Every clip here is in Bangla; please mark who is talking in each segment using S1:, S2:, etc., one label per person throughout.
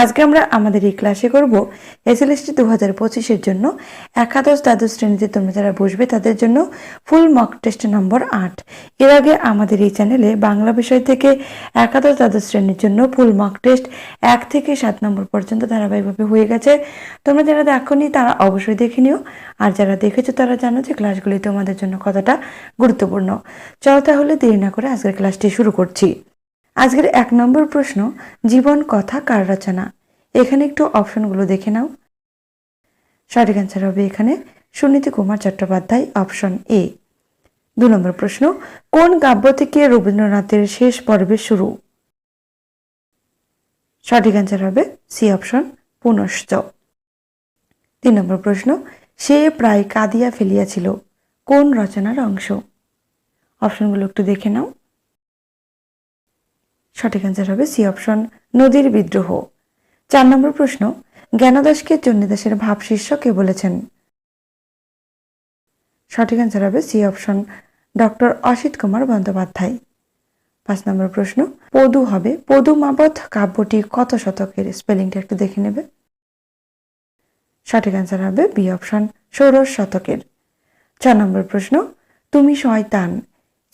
S1: আজকে আমরা আমাদের এই ক্লাসে করব এসএলএসটি দু হাজার পঁচিশের জন্য। একাদশ দ্বাদশ শ্রেণীতে তোমরা যারা বসবে, তাদের জন্য ফুল মক টেস্ট নম্বর আট। এর আগে আমাদের এই চ্যানেলে বাংলা বিষয় থেকে একাদশ দ্বাদশ শ্রেণির জন্য ফুল মক টেস্ট এক থেকে সাত নম্বর পর্যন্ত ধারাবাহিকভাবে হয়ে গেছে। তোমরা যারা দেখোনি, তারা অবশ্যই দেখে নিও। আর যারা দেখেছ, তারা জানো যে ক্লাসগুলি তোমাদের জন্য কতটা গুরুত্বপূর্ণ। চলো তাহলে দেরি না করে আজকের ক্লাসটি শুরু করছি। আজকের এক নম্বর প্রশ্ন, জীবন কথা কার রচনা? এখানে একটু অপশনগুলো দেখে নাও। সঠিক অ্যান্সার হবে এখানে সুনীতি কুমার চট্টোপাধ্যায় অপশন এ দু নম্বর প্রশ্ন, কোন কাব্য থেকে রবীন্দ্রনাথের শেষ পর্বের শুরু? সঠিক অ্যান্সার হবে সি অপশন পুনশ্চ। তিন নম্বর প্রশ্ন, সে প্রায় কাঁদিয়া ফেলিয়াছিল, কোন রচনার অংশ? অপশনগুলো একটু দেখে নাও। সঠিক অ্যান্সার হবে সি অপশন নদীর বিদ্রোহ। চার নম্বর প্রশ্ন, জ্ঞানদাসকে চণ্ডীদাসের ভাব শীর্ষ কে বলেছেন? সঠিক অ্যান্সার হবে C option doctor Asit Kumar Bandyopadhyay. পাঁচ নম্বর প্রশ্ন, পদু হবে, পদু মাবত কাব্যটি কত শতকের স্পেলিংটা একটু দেখে নেবে? সঠিক অ্যান্সার হবে বি অপশন ষোড়শ শতকের। ছ নম্বর প্রশ্ন, তুমি শয়তান,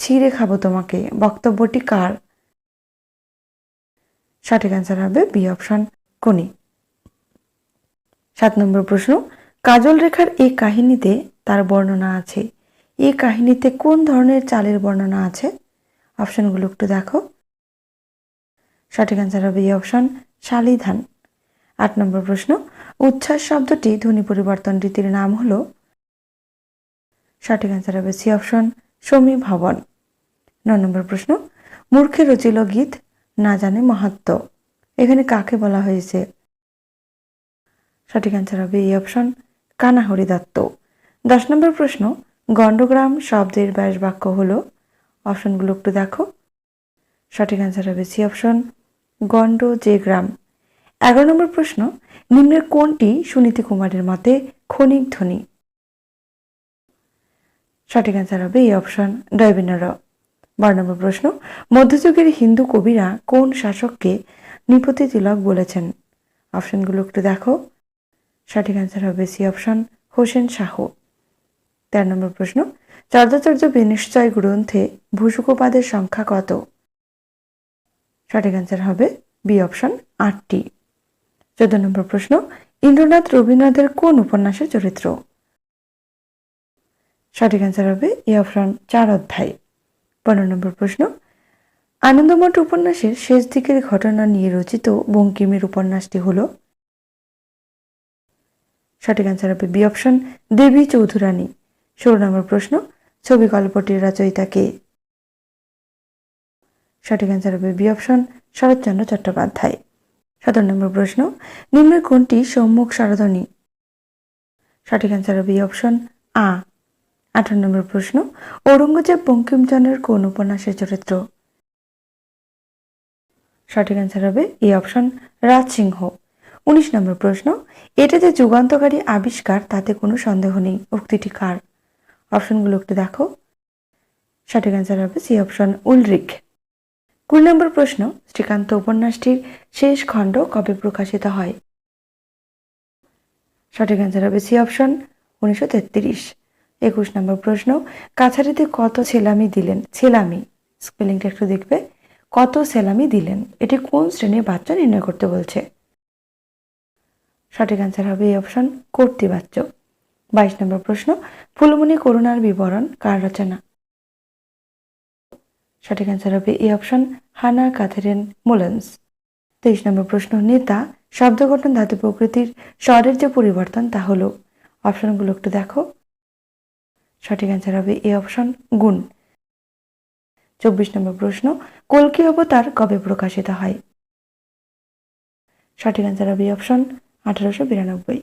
S1: ছিঁড়ে খাব তোমাকে, বক্তব্যটি কার? সঠিক অ্যান্সার হবে বি অপশন কোনি সাত নম্বর প্রশ্ন, কাজল রেখার এই কাহিনীতে তার বর্ণনা আছে। এই কাহিনীতে কোন ধরনের চালের বর্ণনা আছে? অপশনগুলো একটু দেখো। সঠিক অ্যান্সার হবে এই অপশন শালিধান। আট নম্বর প্রশ্ন, উচ্ছ্বাস শব্দটি ধ্বনি পরিবর্তন রীতির নাম হল? সঠিক অ্যান্সার হবে সি অপশন সমী ভবন ন নম্বর প্রশ্ন, মূর্খে রচিল গীত না জানে মাহাত্ম। এখানে কাকে বলা হয়েছে? সঠিক অ্যান্সার হবে এই অপশন কানাহরি দত্ত। দশ নম্বর প্রশ্ন, গণ্ডগ্রাম শব্দের ব্যাস বাক্য হলো? অপশনগুলো একটু দেখো। সঠিক অ্যান্সার হবে সি অপশন গণ্ড যে গ্রাম। এগারো নম্বর প্রশ্ন, নিম্নের কোনটি সুনীতি কুমারের মতে ক্ষণিক ধ্বনি? সঠিক অ্যান্সার হবে এই অপশন ডয়বিনর বারো নম্বর প্রশ্ন, মধ্যযুগের হিন্দু কবিরা কোন শাসককে নৃপতি তিলক বলেছেন? অপশনগুলো একটু দেখো। সঠিক অ্যান্সার হবে সি অপশন, হোসেন শাহ। তেরো নম্বর প্রশ্ন চর্যাচর্য বিনিশ্চয় গ্রন্থে ভূসুকোপাদের সংখ্যা কত? সঠিক অ্যান্সার হবে বি অপশন, আটটি। চোদ্দ নম্বর প্রশ্ন, ইন্দ্রনাথ রবীন্দ্রনাথের কোন উপন্যাসের চরিত্র? সঠিক অ্যান্সার হবে এ অপশন, চার অধ্যায়। পনেরো নম্বর প্রশ্ন। আনন্দমঠ উপন্যাসের শেষ দিকের ঘটনা নিয়ে রচিত বঙ্কিমের উপন্যাসটি হল সঠিক অ্যান্সার হবে বি অপশন দেবী চৌধুরানী। ষোলো নম্বর প্রশ্ন, ছবি গল্পটির রচয়িতা কে? সঠিক অ্যান্সার হবে বি অপশন শরৎচন্দ্র চট্টোপাধ্যায়। সতেরো নম্বর প্রশ্ন, নিম্নের কোনটি সম্মুখ সারধনী সঠিক অ্যান্সার হবে অপশন আ। আঠারো নম্বর প্রশ্ন, ঔরঙ্গজেব বঙ্কিমচন্দ্রের কোন উপন্যাসের চরিত্র? সঠিক অ্যান্সার হবে এই অপশন রাজসিংহ। উনিশ নম্বর প্রশ্ন, এটা যে যুগান্তকারী আবিষ্কার, তাতে কোনো সন্দেহ নেই, উক্তিটি কার? অপশনগুলো একটু দেখো। সঠিক অ্যান্সার হবে সি অপশন উলরিক কুড়ি নম্বর প্রশ্ন, শ্রীকান্ত উপন্যাসটির শেষ খণ্ড কবে প্রকাশিত হয়? সঠিক অ্যান্সার হবে সি অপশন উনিশশো তেত্রিশ। একুশ নম্বর প্রশ্ন, কাছারিতে কত ছেলামি দিলেন? ছেলামি স্পেলিংটা একটু দেখবে। কত সেলামি দিলেন? এটি কোন শ্রেণির বাচ্চা নির্ণয় করতে বলছে? সঠিক অ্যান্সার হবে এই অপশন কর্তৃবাচ্য। বাইশ নম্বর প্রশ্ন, ফুলমণি করুণার বিবরণ কার রচনা? সঠিক অ্যান্সার হবে এই অপশন হানা কাথেরিন মোলেন্স। তেইশ নম্বর প্রশ্ন, নেতা শব্দ গঠন ধাতু প্রকৃতির স্বরের যে পরিবর্তন তা হলো। অপশনগুলো একটু দেখো। সঠিক অ্যান্সার হবে এ অপশন গুণ। চব্বিশ নম্বর প্রশ্ন কলকি অবতার কবে প্রকাশিত হয়? সঠিক অ্যান্সার হবে অপশন আঠারোশো বিরানব্বই।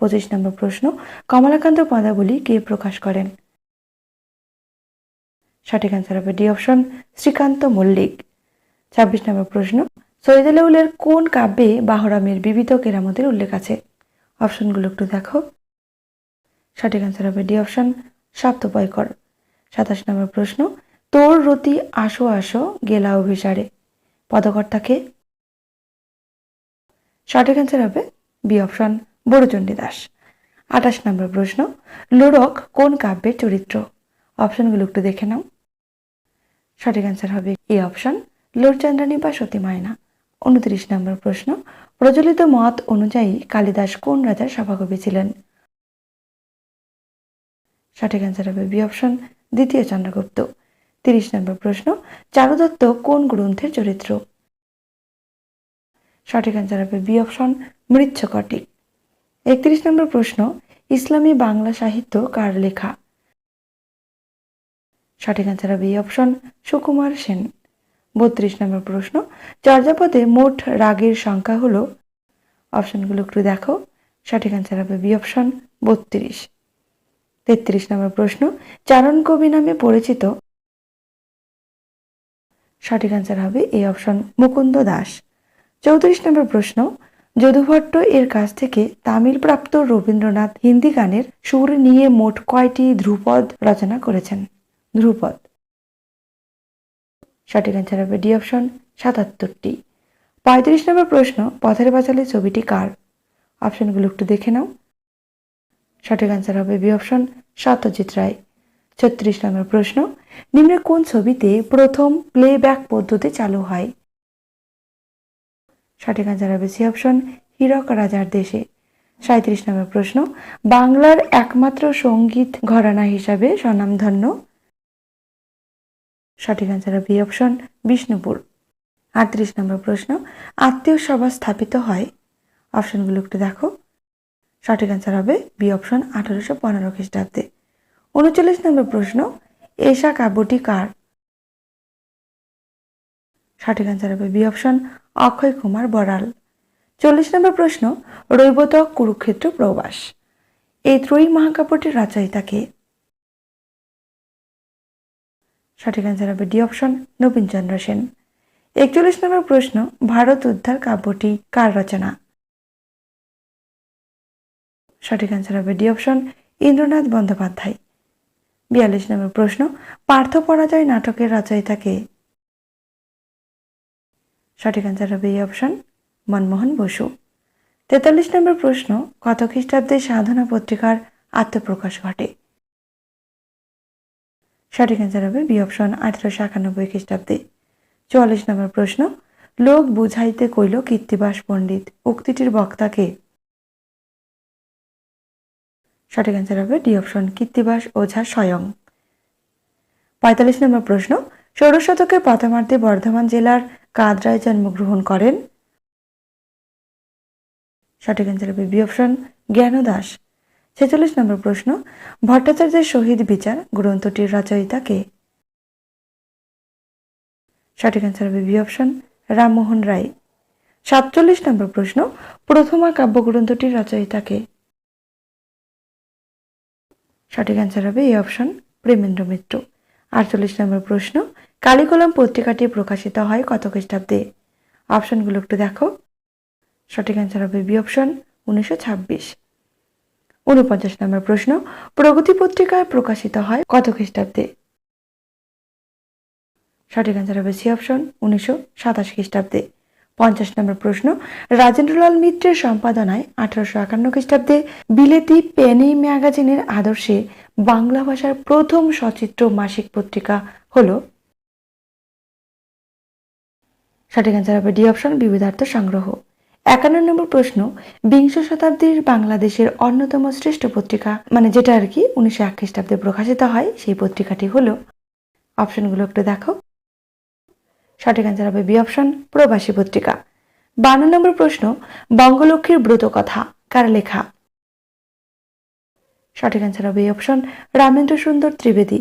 S1: পঁচিশ নম্বর প্রশ্ন, কমলাকান্ত পদাবলী কে প্রকাশ করেন? সঠিক অ্যান্সার হবে ডি অপশন শ্রীকান্ত মল্লিক। ছাব্বিশ নম্বর প্রশ্ন সৈয়দ আলাউলের কোন কাব্যে বাহরামের বিবিধ কেরামতের উল্লেখ আছে? অপশনগুলো একটু দেখো। সঠিক অ্যান্সার হবে ডি অপশন সপ্তপয়কর সাতাশ নম্বর প্রশ্ন, তোর রতি আসো আসো গেলা অভিসারে পদকর্তাকে সঠিক অ্যান্সার হবে বি অপশন বড়চণ্ডী দাস। আঠাশ নম্বর প্রশ্ন, লোরক কোন কাব্যের চরিত্র? অপশনগুলো একটু দেখে নাও। সঠিক অ্যান্সার হবে এ অপশন, লোরচন্দ্রানী বা সতী মায়না উনত্রিশ নম্বর প্রশ্ন, প্রচলিত মত অনুযায়ী কালিদাস কোন রাজার সভাকবি ছিলেন? সঠিক অ্যান্সার হবে বি অপশন দ্বিতীয় চন্দ্রগুপ্ত। তিরিশ নম্বর প্রশ্ন, চারুদত্ত কোন গ্রন্থের চরিত্র? সঠিক অ্যান্সার হবে বি অপশন মৃচ্ছকটিক। একত্রিশ নম্বর প্রশ্ন, ইসলামী বাংলা সাহিত্য কার লেখা? সঠিক অ্যান্সার হবে অপশন সুকুমার সেন। বত্রিশ নম্বর প্রশ্ন, চর্যাপদে মোট রাগের সংখ্যা হলো? অপশনগুলো একটু দেখো। সঠিক অ্যান্সার হবে বি অপশন বত্রিশ। তেত্রিশ নম্বর প্রশ্ন। চারণ কবি নামে পরিচিত। সঠিক অ্যান্সার হবে এই অপশন মুকুন্দ দাস। চৌত্রিশ নম্বর প্রশ্ন, যদুভট্ট এর কাছ থেকে তামিল প্রাপ্ত রবীন্দ্রনাথ হিন্দি গানের সুর নিয়ে মোট কয়টি ধ্রুপদ রচনা করেছেন? ধ্রুপদ। সঠিক অ্যান্সার হবে ডি অপশন সাতাত্তরটি। পঁয়ত্রিশ নম্বর প্রশ্ন, পথের পাঁচালী ছবিটি কার? অপশনগুলো একটু দেখে নাও। সঠিক অ্যান্সার হবে বি অপশন সত্যজিৎ রায়। ছত্রিশ নম্বর প্রশ্ন, নিম্নে কোন ছবিতে প্রথম প্লেব্যাক পদ্ধতি চালু হয়? সঠিক অ্যান্সার হবে সি অপশন হীরক রাজার দেশে। সাঁত্রিশ নম্বর প্রশ্ন, বাংলার একমাত্র সংগীত ঘরানা হিসাবে স্বনামধন্য? সঠিক হবে বি অপশন বিষ্ণুপুর। আটত্রিশ নম্বর প্রশ্ন, আত্মীয় সভা স্থাপিত হয়? অপশনগুলো একটু দেখো। সঠিক অ্যান্সার হবে বি অপশন আঠারোশো পনেরো খ্রিস্টাব্দে। উনচল্লিশ নম্বর প্রশ্ন এশা কাব্যটি কার? সঠিক অ্যান্সার হবে বি অপশন অক্ষয় কুমার বড়াল। চল্লিশ নম্বর প্রশ্ন রৈবতক কুরুক্ষেত্র প্রবাস। এই ত্রয়ী মহাকাব্যটির রচয়িতাকে সঠিক অ্যান্সার হবে ডি অপশন নবীনচন্দ্র সেন। একচল্লিশ নম্বর প্রশ্ন, ভারত উদ্ধার কাব্যটি কার রচনা? সঠিক অ্যান্সার হবে ডি অপশন ইন্দ্রনাথ বন্দ্যোপাধ্যায়। বিয়াল্লিশ নম্বর প্রশ্ন, পার্থ পরাজয় নাটকের রচয়িতাকে সঠিক অ্যান্সার হবে এই অপশন মনমোহন বসু। তেতাল্লিশ নম্বর প্রশ্ন, কত খ্রিস্টাব্দে সাধনা পত্রিকার আত্মপ্রকাশ ঘটে? সঠিক অ্যান্সার হবে বি অপশন আঠারোশো একানব্বই খ্রিস্টাব্দে। চুয়াল্লিশ নম্বর প্রশ্ন, লোক বুঝাইতে কইল কীর্তিবাস পণ্ডিত, উক্তিটির বক্তাকে সঠিক অ্যান্সার হবে ডি অপশন কীর্তিবাস ওঝা স্বয়ং। পঁয়তাল্লিশ নম্বর প্রশ্ন, ষোড়শ শতকের প্রথমার্ধে বর্ধমান জেলার কাদরায় জন্মগ্রহণ করেন। সঠিক অ্যান্সার হবে বি অপশন জ্ঞান দাস ছেচল্লিশ নম্বর প্রশ্ন, ভট্টাচার্যের শহীদ বিচার গ্রন্থটির রচয়িতা কে? সঠিক অ্যান্সার হবে বি অপশন রামমোহন রায়। সাতচল্লিশ নম্বর প্রশ্ন, প্রথমা কাব্যগ্রন্থটির রচয়িতা কে? সঠিক অ্যান্সার হবে এই অপশন প্রেমেন্দ্র মিত্র। আটচল্লিশ নম্বর প্রশ্ন, কালিকলম পত্রিকাটি প্রকাশিত হয় কত খ্রিস্টাব্দে? অপশনগুলো একটু দেখো। সঠিক অ্যান্সার হবে বি অপশন উনিশশো ছাব্বিশ। উনপঞ্চাশ নম্বর প্রশ্ন, প্রগতি পত্রিকায় প্রকাশিত হয় কত খ্রিস্টাব্দে? সঠিক অ্যান্সার হবে সি অপশন উনিশশো সাতাশ খ্রিস্টাব্দে। পঞ্চাশ নম্বর প্রশ্ন। রাজেন্দ্রলাল মিত্রের সম্পাদনায় আঠারোশো একান্ন খ্রিস্টাব্দে বিলেতি পেনি ম্যাগাজিনের আদর্শে বাংলা ভাষার প্রথম সচিত্র মাসিক পত্রিকা হল। সঠিক অ্যান্সার হবে ডি অপশন বিবিধার্থ সংগ্রহ। একান্ন নম্বর প্রশ্ন, বিংশ শতাব্দীর বাংলাদেশের অন্যতম শ্রেষ্ঠ পত্রিকা মানে যেটা আর কি উনিশশো এক খ্রিস্টাব্দে প্রকাশিত হয়, সেই পত্রিকাটি হলো। অপশনগুলো একটু দেখো। সঠিক অ্যান্সার হবে বি অপশন প্রবাসী পত্রিকা। বান্ন নম্বর প্রশ্ন, বঙ্গলক্ষ্মীর ব্রত কথা, কার লেখা? সঠিক অ্যান্সার হবে এই অপশন রামেন্দ্র সুন্দর ত্রিবেদী।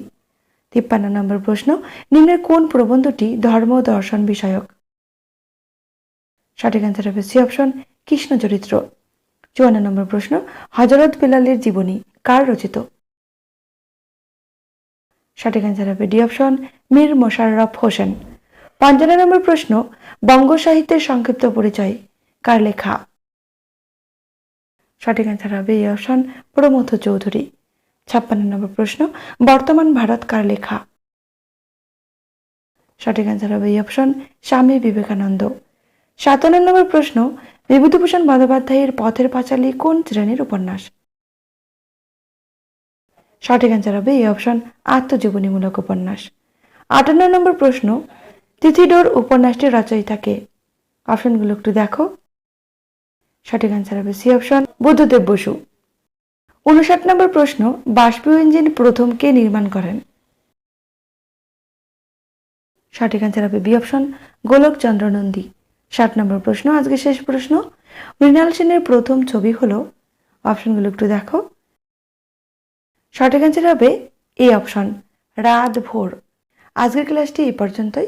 S1: তিপ্পান্ন নম্বর প্রশ্ন, নিম্নের কোন প্রবন্ধটি ধর্ম দর্শন বিষয়ক? সঠিক অ্যান্সার হবে সি অপশন কৃষ্ণ চরিত্র। চুয়ান্ন নম্বর প্রশ্ন, হজরত বিলালের জীবনী, কার রচিত? সঠিক অ্যান্সার হবে ডি অপশন মীর মোশাররফ হোসেন। পঞ্চান্ন নম্বর প্রশ্ন, বঙ্গ সাহিত্যের সংক্ষিপ্ত পরিচয়, কার লেখা? সঠিক অ্যান্সার হবে এই অপশন প্রমথ চৌধুরী। ছাপ্পান্ন নম্বর প্রশ্ন, বর্তমান ভারত কার লেখা? সঠিক অ্যান্সার হবে এই অপশন স্বামী বিবেকানন্দ। সাতান্ন নম্বর প্রশ্ন, বিভূতিভূষণ বন্দ্যোপাধ্যায়ের পথের পাঁচালী কোন শ্রেণির উপন্যাস? সঠিক অ্যান্সার হবে এই অপশন আত্মজীবনীমূলক উপন্যাস। আটান্ন নম্বর প্রশ্ন তিথিডোর উপন্যাসটির রচয়িতাকে অপশনগুলো একটু দেখো। সঠিক অ্যান্সার হবে সি অপশন বুদ্ধদেব বসু। উনষাট নম্বর প্রশ্ন বাষ্পীয় ইঞ্জিন প্রথম কে নির্মাণ করেন? সঠিক অ্যান্সার হবে বি অপশন গোলকচন্দ্র নন্দী। ষাট নম্বর প্রশ্ন, আজকে শেষ প্রশ্ন। মৃণাল সেনের প্রথম ছবি হলো, অপশনগুলো একটু দেখো। সঠিক অ্যান্সার হবে এ অপশন রাত ভোর। আজকের ক্লাসটি এই পর্যন্তই।